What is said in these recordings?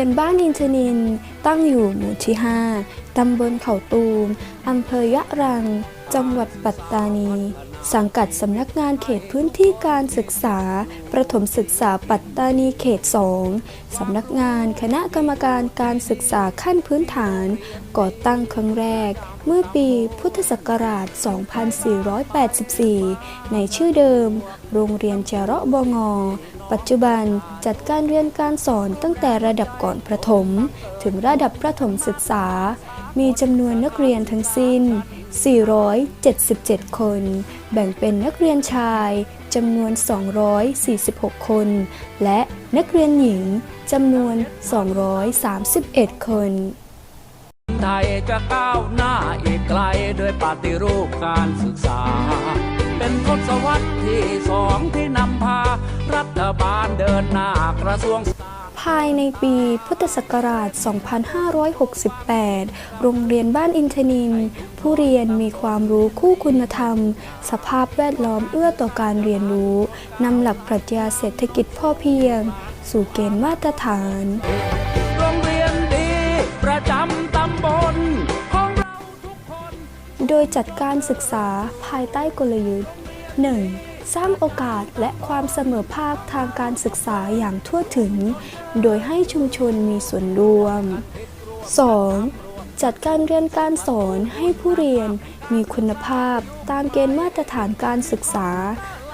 โรงเรียนบ้านอินทนิน ตั้งอยู่หมู่ที่ 5 ตำบลเขาตูม อำเภอยะรัง จังหวัดปัตตานี สังกัดสำนักงานเขตพื้นที่การศึกษา ประถมศึกษาปัตตานีเขต 2 สำนักงานคณะกรรมการการศึกษาขั้นพื้นฐาน ก่อตั้งครั้งแรก เมื่อปีพุทธศักราช 2484 ในชื่อเดิม โรงเรียนเจาะบง ปัจจุบันจัดการเรียนการสอนตั้งแต่ระดับก่อนประถม ถึงระดับประถมศึกษา มีจำนวนนักเรียนทั้งสิ้น 477 คน แบ่งเป็นนักเรียนชายจำนวน 246 คน และนักเรียนหญิงจำนวน 231 คนไทยจะก้าวหน้าอีกไกลด้วยปฏิรูปการศึกษา เป็นทศวรรษที่สองที่นำพา รัฐบาลเดินหน้ากระทรวงภายในปีพุทธศักราช 2568 โรงเรียนบ้านอินทนิน ผู้เรียนมีความรู้คู่คุณธรรม สภาพแวดล้อมเอื้อต่อการเรียนรู้ นำหลักปรัชญาเศรษฐกิจพ่อเพียง สู่เกณฑ์มาตรฐาน โดยจัดการศึกษาภายใต้กลยุทธ์ 1. สร้างโอกาสและความเสมอภาคทางการศึกษาอย่างทั่วถึง โดยให้ชุมชนมีส่วนร่วม 2. จัดการเรียนการสอนให้ผู้เรียนมีคุณภาพตามเกณฑ์มาตรฐานการศึกษา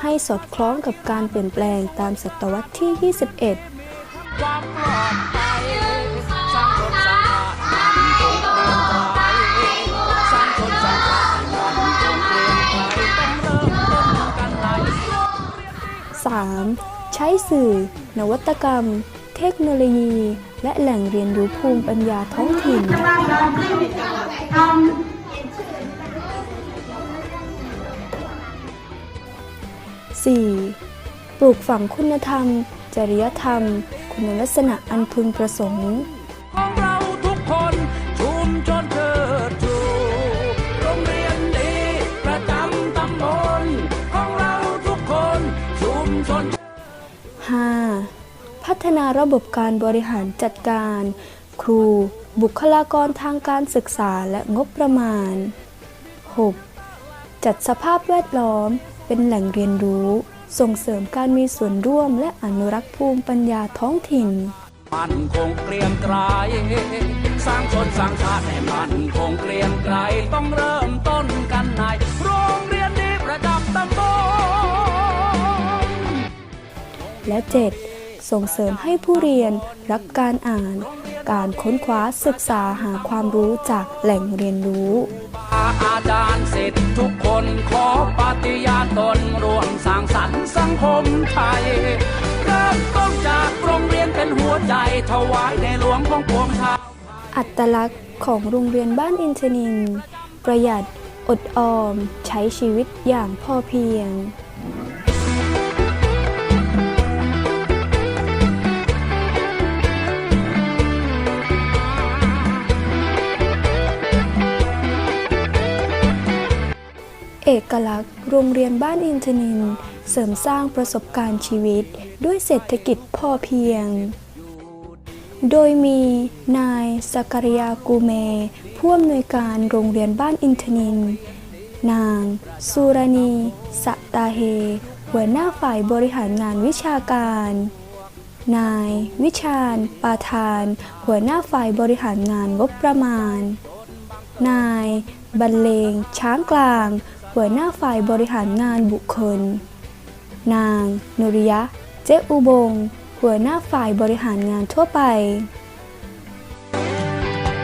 ให้สอดคล้องกับการเปลี่ยนแปลงตามศตวรรษที่ 21 3. ใช้สื่อ นวัตกรรม เทคโนโลยี และแหล่งเรียนรู้ภูมิปัญญาท้องถิ่นสี่ปลูกฝังคุณธรรม จริยธรรม คุณลักษณะอันพึงประสงค์ ฒนาระบบการบริหารจัดการ ครู บุคลากรทางการศึกษาและงบประมาณ 6. จัดสภาพแวดล้อม เป็นแหล่งเรียนรู้ ส่งเสริมการมีส่วนร่วมและอนุรักษ์ภูมิปัญญาท้องถิ่นมันคงเกรียงไกรสร้างชนสร้างชาติให้มันคงเกรียงไกรต้องเริ่มต้นกันในโรงเรียนดีประจำตำบลและ 7. ส่งเสริมให้ผู้เรียนรักการอ่าน การค้นคว้าศึกษาหาความรู้จากแหล่งเรียนรู้ อาจารย์สิทธิ์ทุกคนขอปฏิญาณตนร่วมสร้างสรรค์สังคมไทย เริ่มต้นจากโรงเรียนเป็นหัวใจถวายในหลวงของปวงชาวอัตลักษณ์ของโรงเรียนบ้านอินทนิน ประหยัดอดออม ใช้ชีวิตอย่างพอเพียง เอกลักษณ์ โรงเรียนบ้านอินทนิน เสริมสร้างประสบการณ์ชีวิต ด้วยเศรษฐกิจพอเพียง โดยมีนายสักริยากูเม ผู้อำนวยการโรงเรียนบ้านอินทนิน นางสุรณีสะตาเฮ หัวหน้าฝ่ายบริหารงานวิชาการ นาย วิชาญปาทาน หัวหน้าฝ่ายบริหารงานงบประมาณ นายบรรเลงช้างกลาง หัวหน้าฝ่ายบริหารงานบุคคล นาง นุริยะ เจ๊อุบง หัวหน้าฝ่ายบริหารงานทั่วไป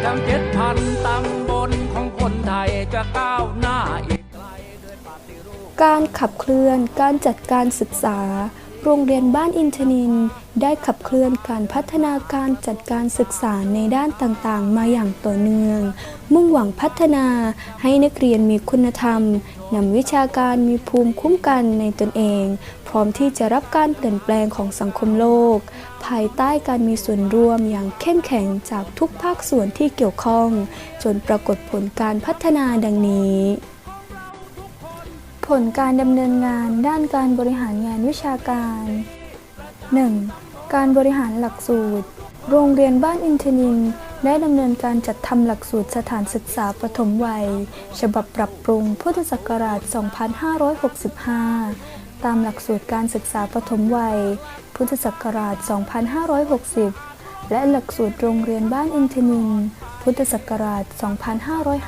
ทั้งเจ็ดพันตำบลของคนไทยจะก้าวหน้าอีกการขับเคลื่อนการจัดการศึกษา โรงเรียนบ้านอินทนิน ได้ขับเคลื่อนการพัฒนาการจัดการศึกษาในด้านต่างๆ มาอย่างต่อเนื่อง มุ่งหวังพัฒนาให้นักเรียนมีคุณธรรมนำวิชาการมีภูมิคุ้มกันในตนเอง พร้อมที่จะรับการเปลี่ยนแปลงของสังคมโลก ภายใต้การมีส่วนร่วมอย่างเข้มแข็งจากทุกภาคส่วนที่เกี่ยวข้อง จนปรากฏผลการพัฒนาดังนี้ ผลการดำเนินงานด้านการบริหารงานวิชาการ 1. การบริหารหลักสูตร โรงเรียนบ้านอินทนินได้ดำเนินการจัดทำหลักสูตรสถานศึกษาปฐมวัย ฉบับปรับปรุงพุทธศักราช 2565 ตามหลักสูตรการศึกษาปฐมวัย พุทธศักราช 2560 และหลักสูตรโรงเรียนบ้านอินทนิน พุทธศักราช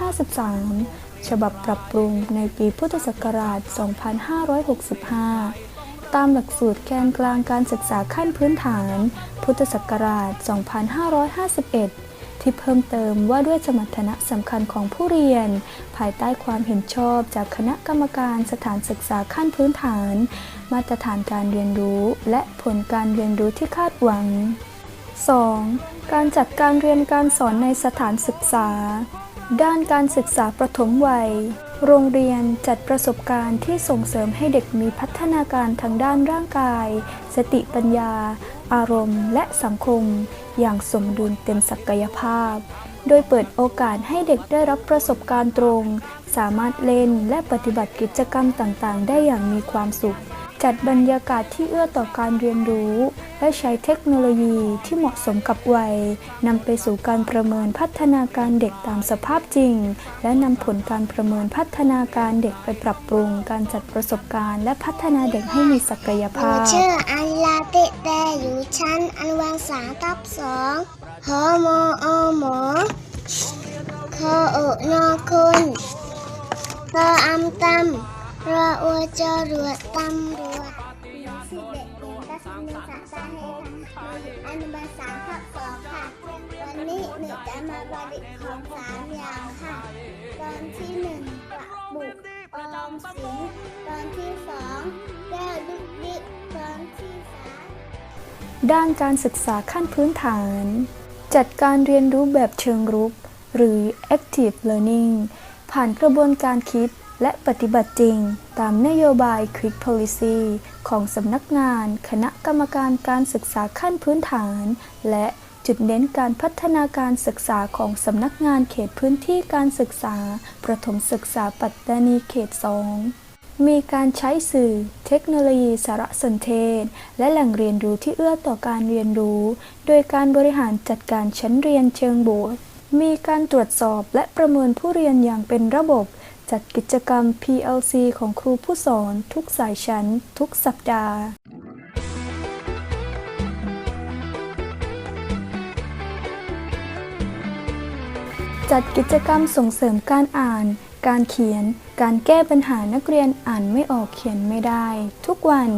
2553 ฉบับปรับปรุงในปีพุทธศักราช 2565 ตามหลักสูตรแกนกลางการศึกษาขั้นพื้นฐาน พุทธศักราช 2551 ที่เพิ่มเติมว่าด้วยสมรรถนะสำคัญของผู้เรียน ภายใต้ความเห็นชอบจากคณะกรรมการสถานศึกษาขั้นพื้นฐาน มาตรฐานการเรียนรู้ และผลการเรียนรู้ที่คาดหวัง 2. การจัดการเรียนการสอนในสถานศึกษา ด้านการศึกษาประถมวัย โรงเรียนจัดประสบการณ์ที่ส่งเสริมให้เด็กมีพัฒนาการทางด้านร่างกาย สติปัญญา อารมณ์ และสังคม อย่างสมดุลเต็มศักยภาพ โดยเปิดโอกาสให้เด็กได้รับประสบการณ์ตรง สามารถเล่นและปฏิบัติกิจกรรมต่างๆ ได้อย่างมีความสุข จัดบรรยากาศที่เอื้อต่อการเรียนรู้ และใช้เทคโนโลยีที่เหมาะสมกับวัยนำไปสู่การประเมินพัฒนาการเด็กตามสภาพจริง และนำผลการประเมินพัฒนาการเด็กไปปรับปรุง การจัดประสบการณ์ และพัฒนาเด็กให้มีศักยภาพชื่ออันลาเตแต่อยู่ชั้นอันุบาลสามทับสองหอมออหมอคอโอนอคุณรออำตำ รออวจรวดตำรวจชื่อเด็กหญิงรัศมีสาตาเฮค่ะอยู่อนุบาลสามทับสองค่ะ วันนี้หนูจะมาบริของสามอย่างค่ะ ตอนที่หนึ่งกระบุกออมสินตอนที่สองแก้วลูกดิตอนที่สามด้านการศึกษาขั้นพื้นฐาน จัดการเรียนรู้แบบเชิงรุกหรือ active learning ผ่านกระบวนการคิด และปฏิบัติจริงตามนโยบาย Quick Policy ของสำนักงาน คณะกรรมการการศึกษาขั้นพื้นฐาน และจุดเน้นการพัฒนาการศึกษาของสำนักงานเขตพื้นที่การศึกษา ประถมศึกษาปัตตานีเขต 2 มีการใช้สื่อ เทคโนโลยีสารสนเทศ และแหล่งเรียนรู้ที่เอื้อต่อการเรียนรู้ โดยการบริหารจัดการชั้นเรียนเชิงบวกมีการตรวจสอบและประเมินผู้เรียนอย่างเป็นระบบ จัดกิจกรรม PLC ของครูผู้สอนทุกสายชั้น ทุกสัปดาห์จัดกิจกรรมส่งเสริมการอ่าน การเขียน การแก้ปัญหานักเรียนอ่านไม่ออกเขียนไม่ได้ ทุกวัน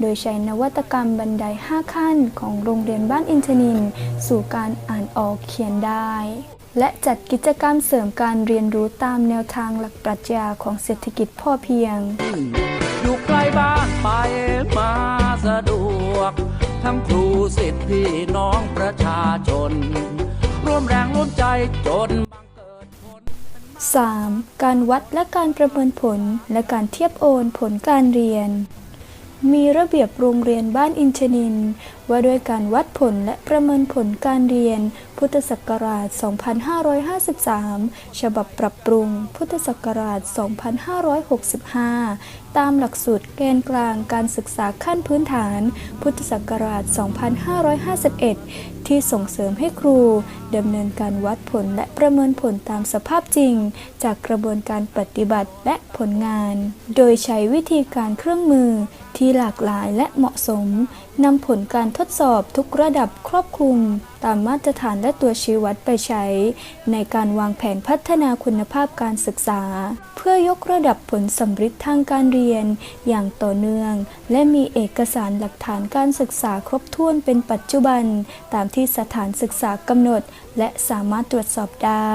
โดยใช้นวัตกรรมบันได 5 ขั้นของโรงเรียนบ้านอินทนิน สู่การอ่านออกเขียนได้ และจัดกิจกรรมเสริมการเรียนรู้ตามแนวทางหลักปรัชญาของเศรษฐกิจพ่อเพียง อยู่ใกล้บ้านไปมาสะดวก ทั้งครูสิทธิพี่น้องประชาชน ร่วมแรงร่วมใจจน 3. การวัดและการประเมินผลและการเทียบโอนผลการเรียน มีระเบียบโรงเรียนบ้านอินชนิน ว่าด้วยการวัดผลและประเมินผลการเรียน พุทธศักราช 2553 ฉบับปรับปรุง พุทธศักราช 2565 ตามหลักสูตรแกนกลางการศึกษาขั้นพื้นฐาน พุทธศักราช 2551 ที่ส่งเสริมให้ครูดำเนินการวัดผลและประเมินผลตามสภาพจริง จากกระบวนการปฏิบัติและผลงาน โดยใช้วิธีการเครื่องมือ ที่หลากหลายและเหมาะสมนำผลการทดสอบทุกระดับครอบคลุม ตามมาตรฐานและตัวชี้วัดไปใช้ ในการวางแผนพัฒนาคุณภาพการศึกษา เพื่อยกระดับผลสำฤทธิ์ทางการเรียน อย่างต่อเนื่อง และมีเอกสารหลักฐานการศึกษาครบถ้วนเป็นปัจจุบัน ตามที่สถานศึกษากำหนด และสามารถตรวจสอบได้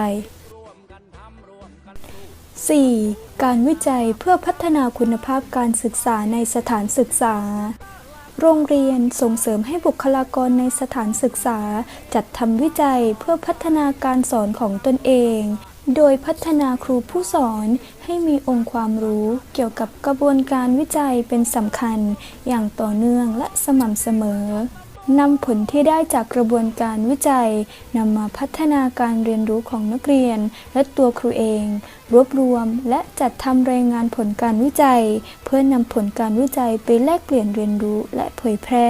4. การวิจัยเพื่อพัฒนาคุณภาพการศึกษาในสถานศึกษา โรงเรียนส่งเสริมให้บุคลากรในสถานศึกษา จัดทำวิจัยเพื่อพัฒนาการสอนของตนเอง โดยพัฒนาครูผู้สอนให้มีองค์ความรู้เกี่ยวกับกระบวนการวิจัยเป็นสำคัญ อย่างต่อเนื่องและสม่ำเสมอ นำผลที่ได้จากกระบวนการวิจัยนำมาพัฒนาการเรียนรู้ของนักเรียน และตัวครูเอง รวบรวมและจัดทำรายงานผลการวิจัย เพื่อนำผลการวิจัยไปแลกเปลี่ยนเรียนรู้และเผยแพร่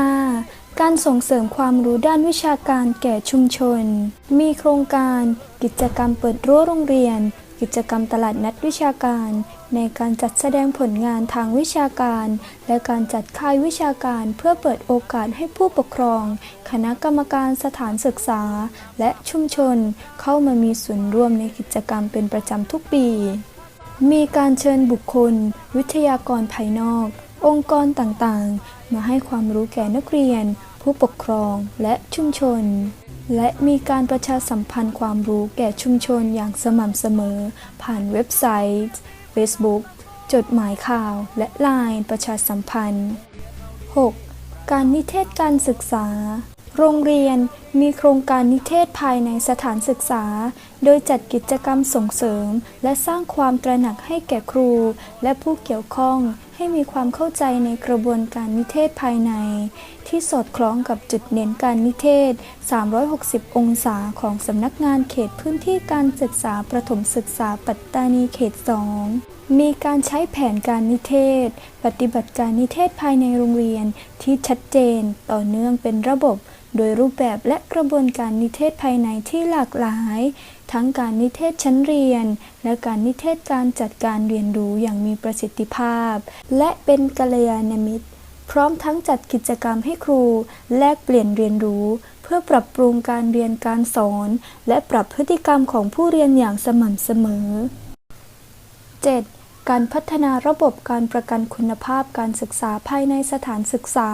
5. การส่งเสริมความรู้ด้านวิชาการแก่ชุมชน มีโครงการ กิจกรรมเปิดรั้วโรงเรียน กิจกรรมตลาดนัดวิชาการ ในการจัดแสดงผลงานทางวิชาการ และการจัดค่ายวิชาการเพื่อเปิดโอกาสให้ผู้ปกครอง คณะกรรมการสถานศึกษา และชุมชน เข้ามามีส่วนร่วมในกิจกรรมเป็นประจำทุกปี มีการเชิญบุคคล วิทยากรภายนอก องค์กรต่างๆ มาให้ความรู้แก่นักเรียน ผู้ปกครองและชุมชน และมีการประชาสัมพันธ์ความรู้แก่ชุมชนอย่างสม่ำเสมอ ผ่านเว็บไซต์ Facebook จดหมายข่าวและไลน์ประชาสัมพันธ์ 6. การนิเทศการศึกษา โรงเรียนมีโครงการนิเทศภายในสถานศึกษา โดยจัดกิจกรรมส่งเสริม และสร้างความตระหนักให้แก่ครู และผู้เกี่ยวข้องให้มีความเข้าใจในกระบวนการนิเทศภายใน ที่สอดคล้องกับจุดเน้นการนิเทศ 360 องศาของสำนักงานเขตพื้นที่การศึกษาประถมศึกษาปัตตานีเขต 2 มีการใช้แผนการนิเทศ ปฏิบัติการนิเทศภายในโรงเรียนที่ชัดเจนต่อเนื่องเป็นระบบ โดยรูปแบบและกระบวนการนิเทศภายในที่หลากหลาย ทั้งการนิเทศชั้นเรียน และการนิเทศการจัดการเรียนรู้อย่างมีประสิทธิภาพ และเป็นกัลยาณมิตร พร้อมทั้งจัดกิจกรรมให้ครู แลกเปลี่ยนเรียนรู้ เพื่อปรับปรุงการเรียนการสอน และปรับพฤติกรรมของผู้เรียนอย่างสม่ำเสมอ 7. การพัฒนาระบบการประกันคุณภาพการศึกษาภายในสถานศึกษา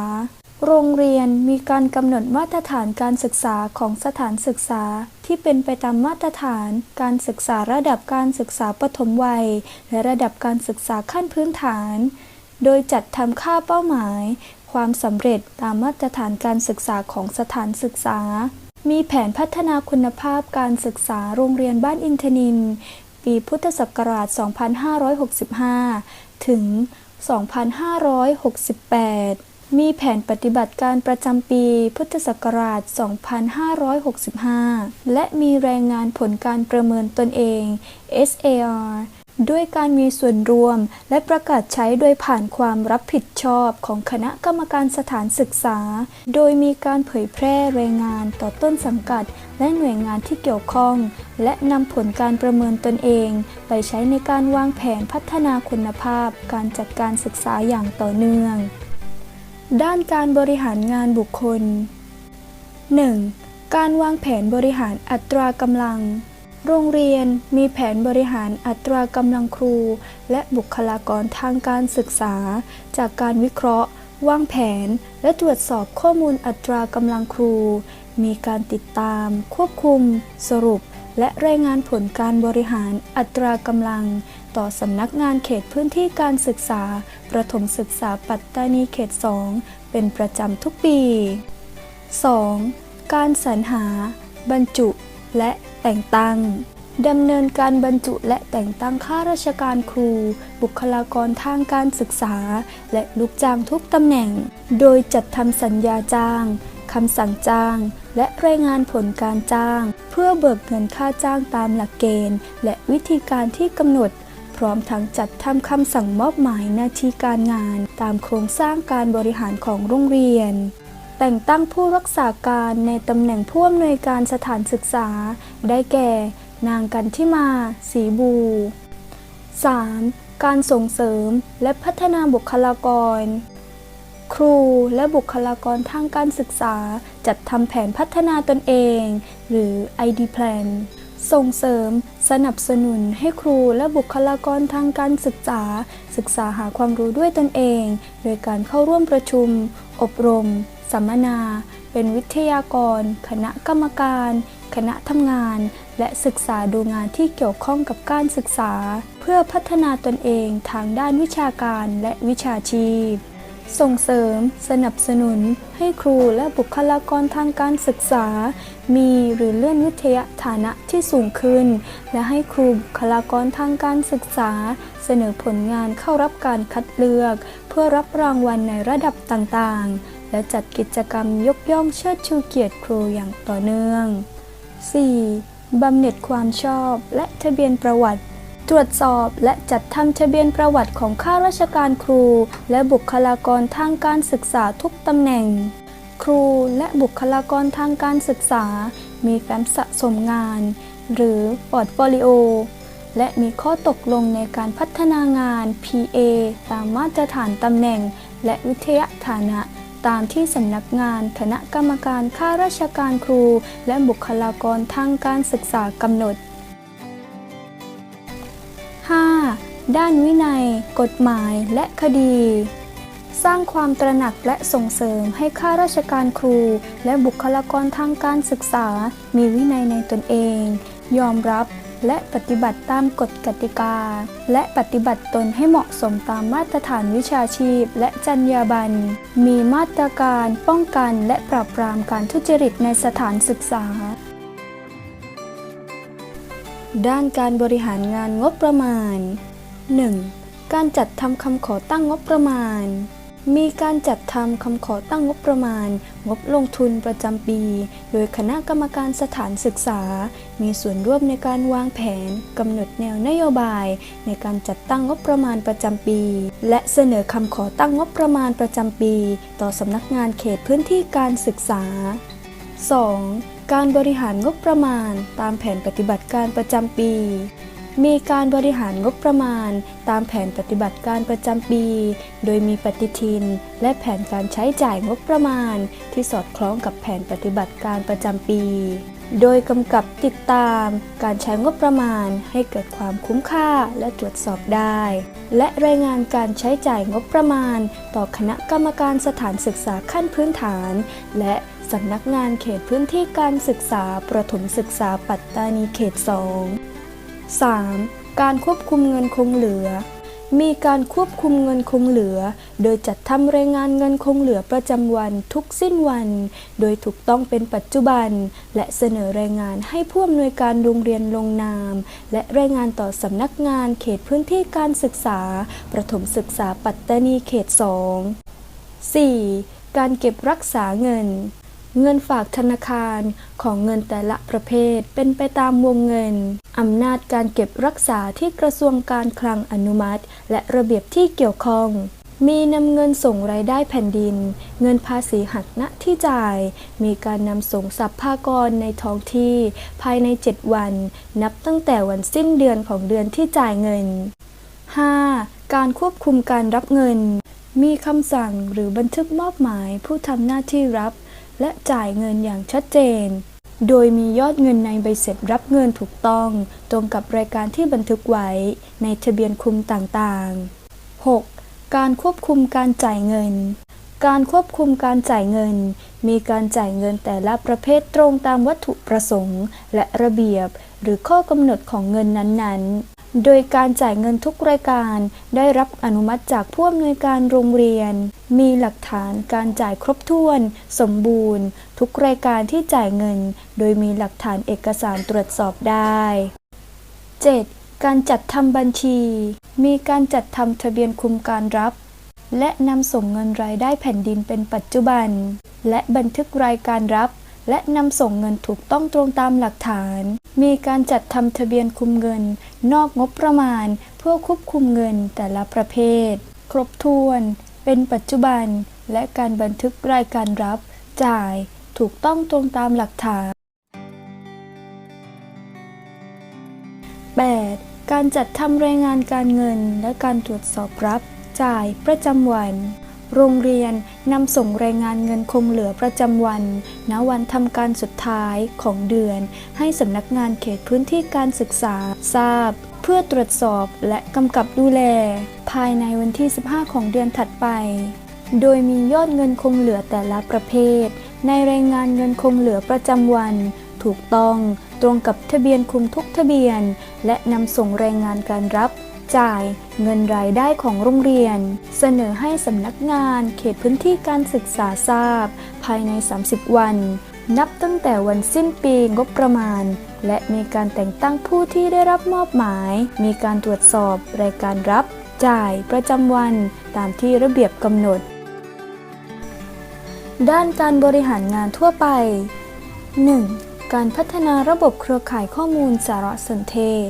โรงเรียนมีการกำหนดมาตรฐานการศึกษาของสถานศึกษาที่เป็นไปตามมาตรฐานการศึกษาระดับการศึกษาปฐมวัย และระดับการศึกษาขั้นพื้นฐาน โดยจัดทำค่าเป้าหมาย ความสำเร็จตามมาตรฐานการศึกษาของสถานศึกษา มีแผนพัฒนาคุณภาพการศึกษาโรงเรียนบ้านอินทนิน ปีพุทธศักราช 2565 ถึง 2568 มีแผนปฏิบัติการประจำปีพุทธศักราช 2565 และมีรายงานผลการประเมินตนเอง SAR ด้วยการมีส่วนรวมและประกาศใช้โดยผ่านความรับผิดชอบของคณะกรรมการสถานศึกษา โดยมีการเผยแพร่รายงานต่อต้นสังกัด และหน่วยงานที่เกี่ยวข้อง และนำผลการประเมินตนเอง ไปใช้ในการวางแผนพัฒนาคุณภาพ การจัดการศึกษาอย่างต่อเนื่อง ด้านการบริหารงานบุคคล 1. การวางแผนบริหารอัตรากำลัง โรงเรียนมีแผนบริหารอัตรากำลังครู และบุคลากรทางการศึกษา จากการวิเคราะห์ วางแผน และตรวจสอบข้อมูลอัตรากำลังครู มีการติดตาม ควบคุม สรุป และรายงานผลการบริหารอัตรากำลัง ต่อสำนักงานเขตพื้นที่การศึกษา ประถมศึกษาปัตตานีเขต 2 เป็นประจำทุกปี 2. การสรรหา บรรจุ และแต่งตั้งดำเนินการบรรจุและแต่งตั้งข้าราชการครู บุคลากรทางการศึกษา และลูกจ้างทุกตำแหน่ง โดยจัดทำสัญญาจ้างคำสั่งจ้าง และรายงานผลการจ้าง เพื่อเบิกเงินค่าจ้างตามหลักเกณฑ์ และวิธีการที่กำหนด พร้อมทั้งจัดทำคำสั่งมอบหมายหน้าที่การงาน ตามโครงสร้างการบริหารของโรงเรียน แต่งตั้งผู้รักษาการในตำแหน่งผู้อำนวยการสถานศึกษา ได้แก่ นางกันทิมา สีบู 3. การส่งเสริมและพัฒนาบุคลากร ครูและบุคลากรทางการศึกษา จัดทำแผนพัฒนาตนเอง หรือ ID Plan ส่งเสริม สนับสนุนให้ครูและบุคลากรทางการศึกษา ศึกษาหาความรู้ด้วยตนเอง โดยการเข้าร่วมประชุม อบรม สัมมนา เป็นวิทยากร คณะกรรมการ คณะทำงาน และศึกษาดูงานที่เกี่ยวข้องกับการศึกษา เพื่อพัฒนาตนเองทางด้านวิชาการและวิชาชีพ ส่งเสริม สนับสนุน ให้ครูและบุคลากรทางการศึกษา มีหรือเลื่อนวิทยาฐานะที่สูงขึ้น และให้ครูบุคลากรทางการศึกษา เสนอผลงานเข้ารับการคัดเลือก เพื่อรับรางวัลในระดับต่างๆ และจัดกิจกรรมยกย่องเชิดชูเกียรติครูอย่างต่อเนื่อง 4. บำเหน็จความชอบและทะเบียนประวัติ ตรวจสอบและจัดทำทะเบียนประวัติของข้าราชการครู และบุคลากรทางการศึกษาทุกตำแหน่ง ครูและบุคลากรทางการศึกษา มีแฟ้มสะสมงาน หรือพอร์ตโฟลิโอและมีข้อตกลงในการพัฒนางาน PA ตามมาตรฐานตำแหน่ง และวิทยาฐานะตามที่สำนักงานคณะกรรมการข้าราชการครู และบุคลากรทางการศึกษากำหนด ด้านวินัย กฎหมายและคดี สร้างความตระหนักและส่งเสริมให้ข้าราชการครู และบุคลากรทางการศึกษา มีวินัยในตนเอง ยอมรับและปฏิบัติตามกฎกติกา และปฏิบัติตนให้เหมาะสมตามมาตรฐานวิชาชีพ และจรรยาบรรณ มีมาตรการป้องกันและปราบปรามการทุจริตในสถานศึกษา ด้านการบริหารงานงบประมาณ 1. การจัดทำคำขอตั้งงบประมาณ มีการจัดทำคำขอตั้งงบประมาณ งบลงทุนประจำปี โดยคณะกรรมการสถานศึกษา มีส่วนร่วมในการวางแผนกำหนดแนวนโยบาย ในการจัดตั้งงบประมาณประจำปี และเสนอคำขอตั้งงบประมาณประจำปี ต่อสำนักงานเขตพื้นที่การศึกษา 2. การบริหารงบประมาณตามแผนปฏิบัติการประจำปี มีการบริหารงบประมาณ ตามแผนปฏิบัติการประจำปี โดยมีปฏิทิน และแผนการใช้จ่ายงบประมาณ ที่สอดคล้องกับแผนปฏิบัติการประจำปี โดยกำกับติดตามการใช้งบประมาณให้เกิดความคุ้มค่าและตรวจสอบได้ และรายงานการใช้จ่ายงบประมาณ ต่อคณะกรรมการสถานศึกษาขั้นพื้นฐาน และสำนักงานเขตพื้นที่การศึกษาประถมศึกษาปัตตานีเขต 2 3. การควบคุมเงินคงเหลือ มีการควบคุมเงินคงเหลือ โดยจัดทำรายงานเงินคงเหลือประจำวันทุกสิ้นวัน โดยถูกต้องเป็นปัจจุบัน และเสนอรายงานให้ผู้อำนวยการโรงเรียนลงนาม และรายงานต่อสำนักงานเขตพื้นที่การศึกษา ประถมศึกษาปัตตานีเขต 2 4. การเก็บรักษาเงิน เงินฝากธนาคารของเงินแต่ละประเภทเป็นไปตามวงเงิน อำนาจการเก็บรักษาที่กระทรวงการคลังอนุมัติ และระเบียบที่เกี่ยวข้อง มีนำเงินส่งรายได้แผ่นดิน เงินภาษีหักณที่จ่าย มีการนำส่งสัพพากรในท้องที่ ภายใน 7 วัน นับตั้งแต่วันสิ้นเดือนของเดือนที่จ่ายเงิน 5. การควบคุมการรับเงิน มีคำสั่งหรือบันทึกมอบหมายผู้ทำหน้าที่รับ และจ่ายเงินอย่างชัดเจน โดยมียอดเงินในใบเสร็จรับเงินถูกต้อง ตรงกับรายการที่บันทึกไว้ ในทะเบียนคุมต่างๆ 6. การควบคุมการจ่ายเงิน การควบคุมการจ่ายเงิน มีการจ่ายเงินแต่ละประเภทตรงตามวัตถุประสงค์ และระเบียบ หรือข้อกำหนดของเงินนั้นๆโดยการจ่ายเงินทุกรายการได้รับอนุมัติจากผู้อำนวยการโรงเรียน มีหลักฐานการจ่ายครบถ้วน สมบูรณ์ ทุกรายการที่จ่ายเงิน โดยมีหลักฐานเอกสารตรวจสอบได้ 7. การจัดทำบัญชี มีการจัดทำทะเบียนคุมการรับ และนำส่งเงินรายได้แผ่นดินเป็นปัจจุบัน และบันทึกรายการรับ และนำส่งเงินถูกต้องตรงตามหลักฐาน มีการจัดทำทะเบียนคุมเงิน นอกงบประมาณ เพื่อควบคุมเงินแต่ละประเภท ครบถ้วน เป็นปัจจุบัน และการบันทึกรายการรับ จ่ายถูกต้องตรงตามหลักฐาน 8. การจัดทำรายงานการเงินและการตรวจสอบรับ จ่ายประจำวัน โรงเรียนนำส่งรายงานเงินคงเหลือประจำวัน ณ วันทำการสุดท้ายของเดือน ให้สำนักงานเขตพื้นที่การศึกษาทราบ เพื่อตรวจสอบและกำกับดูแล ภายในวันที่ 15 ของเดือนถัดไป โดยมียอดเงินคงเหลือแต่ละประเภท ในรายงานเงินคงเหลือประจำวัน ถูกต้องตรงกับทะเบียนคุมทุกทะเบียน และนำส่งรายงานการรับ จ่ายเงินรายได้ของโรงเรียน เสนอให้สำนักงานเขตพื้นที่การศึกษาทราบ ภายใน 30 วัน นับตั้งแต่วันสิ้นปีงบประมาณ และมีการแต่งตั้งผู้ที่ได้รับมอบหมาย มีการตรวจสอบรายการรับ จ่ายประจำวันตามที่ระเบียบกำหนด ด้านการบริหารงานทั่วไป 1. การพัฒนาระบบเครือข่ายข้อมูลสารสนเทศ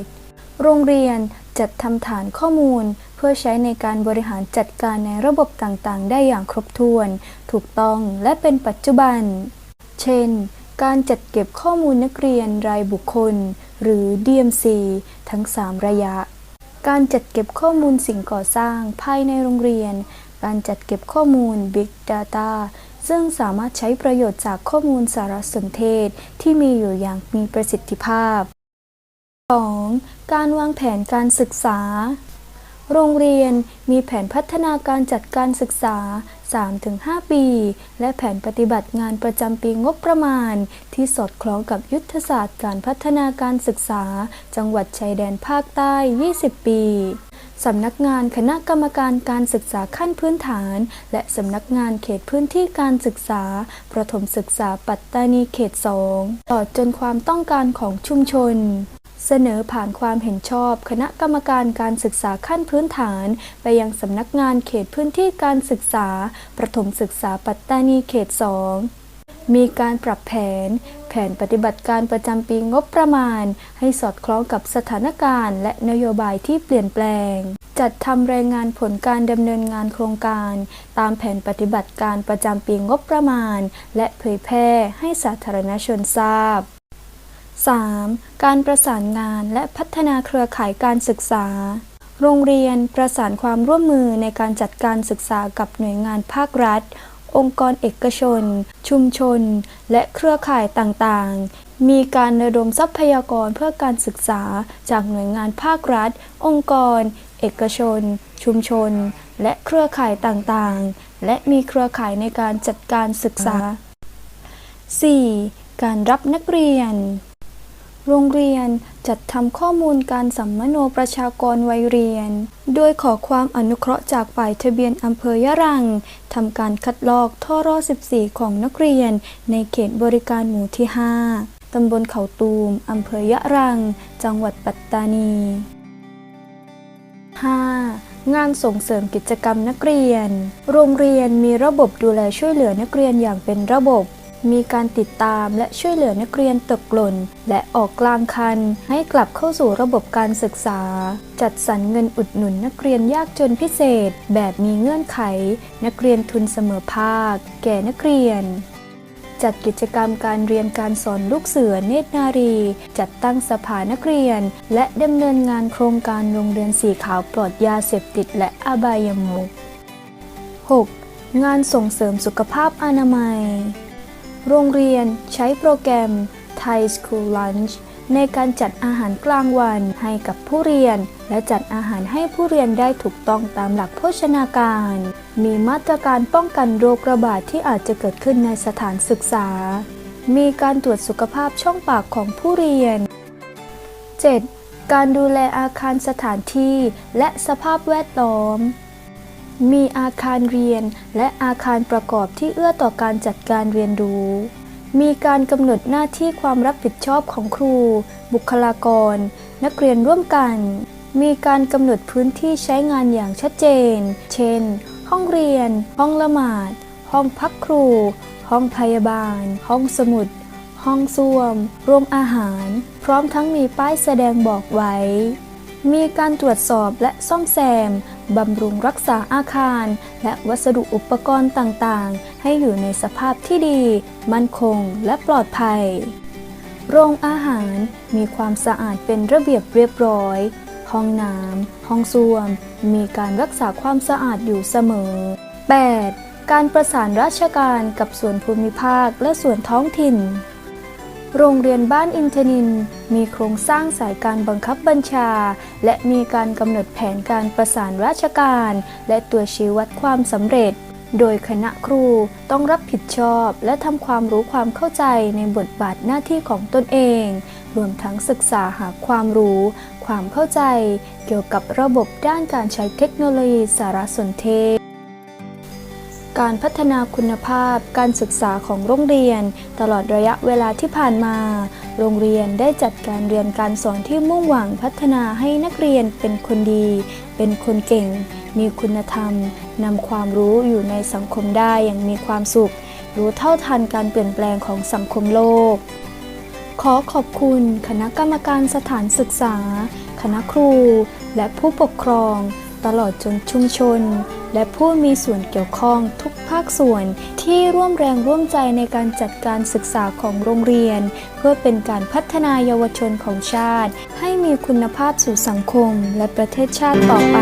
โรงเรียน จัดทำฐานข้อมูล เพื่อใช้ในการบริหารจัดการในระบบต่างๆ ได้อย่างครบถ้วน ถูกต้องและเป็นปัจจุบัน เช่น การจัดเก็บข้อมูลนักเรียนรายบุคคล หรือ DMC ทั้ง 3 ระยะ การจัดเก็บข้อมูลสิ่งก่อสร้างภายในโรงเรียน การจัดเก็บข้อมูล Big Data ซึ่งสามารถใช้ประโยชน์จากข้อมูลสารสนเทศที่มีอยู่อย่างมีประสิทธิภาพ 2. การวางแผนการศึกษา โรงเรียนมีแผนพัฒนาการจัดการศึกษา 3-5 ปี และแผนปฏิบัติงานประจำปีงบประมาณ ที่สอดคล้องกับยุทธศาสตร์การพัฒนาการศึกษา จังหวัดชายแดนภาคใต้ 20 ปีสำนักงานคณะกรรมการการศึกษาขั้นพื้นฐาน และสำนักงานเขตพื้นที่การศึกษา ประถมศึกษาปัตตานีเขต 2ตลอจนความต้องการของชุมชน เสนอผ่านความเห็นชอบ คณะกรรมการการศึกษาขั้นพื้นฐาน ไปยังสำนักงานเขตพื้นที่การศึกษา ประถมศึกษาปัตตานีเขต 2 มีการปรับแผน แผนปฏิบัติการประจำปีงบประมาณ ให้สอดคล้องกับสถานการณ์ และนโยบายที่เปลี่ยนแปลง จัดทำรายงานผลการดำเนินงานโครงการ ตามแผนปฏิบัติการประจำปีงบประมาณ และเผยแพร่ให้สาธารณชนทราบ 3. การประสานงานและพัฒนาเครือข่ายการศึกษา โรงเรียนประสานความร่วมมือในการจัดการศึกษากับหน่วยงานภาครัฐ องค์กรเอกชน ชุมชน และเครือข่ายต่างๆ มีการระดมทรัพยากรเพื่อการศึกษาจากหน่วยงานภาครัฐ องค์กร เอกชน ชุมชน และเครือข่ายต่างๆ และมีเครือข่ายในการจัดการศึกษา 4. การรับนักเรียน โรงเรียนจัดทำข้อมูลการสัมมโนประชากรวัยเรียน โดยขอความอนุเคราะห์จากฝ่ายทะเบียนอำเภอยะรังทำการคัดลอกท่อรอ14 ของนักเรียน ในเขตบริการหมู่ที่ 5 ตำบลเขาตูมอำเภอยะรัง จังหวัดปัตตานี 5. งานส่งเสริมกิจกรรมนักเรียน โรงเรียนมีระบบดูแลช่วยเหลือนักเรียนอย่างเป็นระบบ มีการติดตามและช่วยเหลือนักเรียนตกหล่น และออกกลางคัน ให้กลับเข้าสู่ระบบการศึกษา จัดสรรเงินอุดหนุนนักเรียนยากจนพิเศษ แบบมีเงื่อนไข นักเรียนทุนเสมอภาค แก่นักเรียนจัดกิจกรรมการเรียนการสอนลูกเสือเนตรนารี จัดตั้งสภานักเรียน และดำเนินงานโครงการโรงเรียนสีขาวปลอดยาเสพติดและอบายมุข 6. งานส่งเสริมสุขภาพอนามัย โรงเรียนใช้โปรแกรม Thai School Lunch ในการจัดอาหารกลางวันให้กับผู้เรียน และจัดอาหารให้ผู้เรียนได้ถูกต้องตามหลักโภชนาการ มีมาตรการป้องกันโรคระบาดที่อาจจะเกิดขึ้นในสถานศึกษา มีการตรวจสุขภาพช่องปากของผู้เรียน 7. การดูแลอาคารสถานที่และสภาพแวดล้อม มีอาคารเรียนและอาคารประกอบที่เอื้อต่อการจัดการเรียนรู้ มีการกำหนดหน้าที่ความรับผิดชอบของครู บุคลากร นักเรียนร่วมกัน มีการกำหนดพื้นที่ใช้งานอย่างชัดเจน เช่น ห้องเรียน ห้องละหมาด ห้องพักครู ห้องพยาบาล ห้องสมุด ห้องส้วมโรงอาหาร พร้อมทั้งมีป้ายแสดงบอกไว้ มีการตรวจสอบและซ่อมแซม บำรุงรักษาอาคาร และวัสดุอุปกรณ์ต่างๆ ให้อยู่ในสภาพที่ดี มั่นคงและปลอดภัย โรงอาหารมีความสะอาดเป็นระเบียบเรียบร้อย ห้องน้ำห้องส้วม มีการรักษาความสะอาดอยู่เสมอ 8. การประสานราชการกับส่วนภูมิภาคและส่วนท้องถิ่น โรงเรียนบ้านอินทนิน มีโครงสร้างสายการบังคับบัญชา และมีการกำหนดแผนการประสานราชการ และตัวชี้วัดความสำเร็จ โดยคณะครูต้องรับผิดชอบและทำความรู้ความเข้าใจในบทบาทหน้าที่ของตนเอง รวมทั้งศึกษาหาความรู้ ความเข้าใจ เกี่ยวกับระบบด้านการใช้เทคโนโลยีสารสนเทศ การพัฒนาคุณภาพการศึกษาของโรงเรียน ตลอดระยะเวลาที่ผ่านมา โรงเรียนได้จัดการเรียนการสอนที่มุ่งหวังพัฒนาให้นักเรียนเป็นคนดี เป็นคนเก่ง มีคุณธรรมนำความรู้อยู่ในสังคมได้อย่างมีความสุข รู้เท่าทันการเปลี่ยนแปลงของสังคมโลก ขอขอบคุณคณะกรรมการสถานศึกษา คณะครู และผู้ปกครอง ตลอดจนชุมชน และผู้มีส่วนเกี่ยวข้องทุกภาคส่วนที่ร่วมแรงร่วมใจในการจัดการศึกษาของโรงเรียน เพื่อเป็นการพัฒนาเยาวชนของชาติ ให้มีคุณภาพสู่สังคมและประเทศชาติต่อไป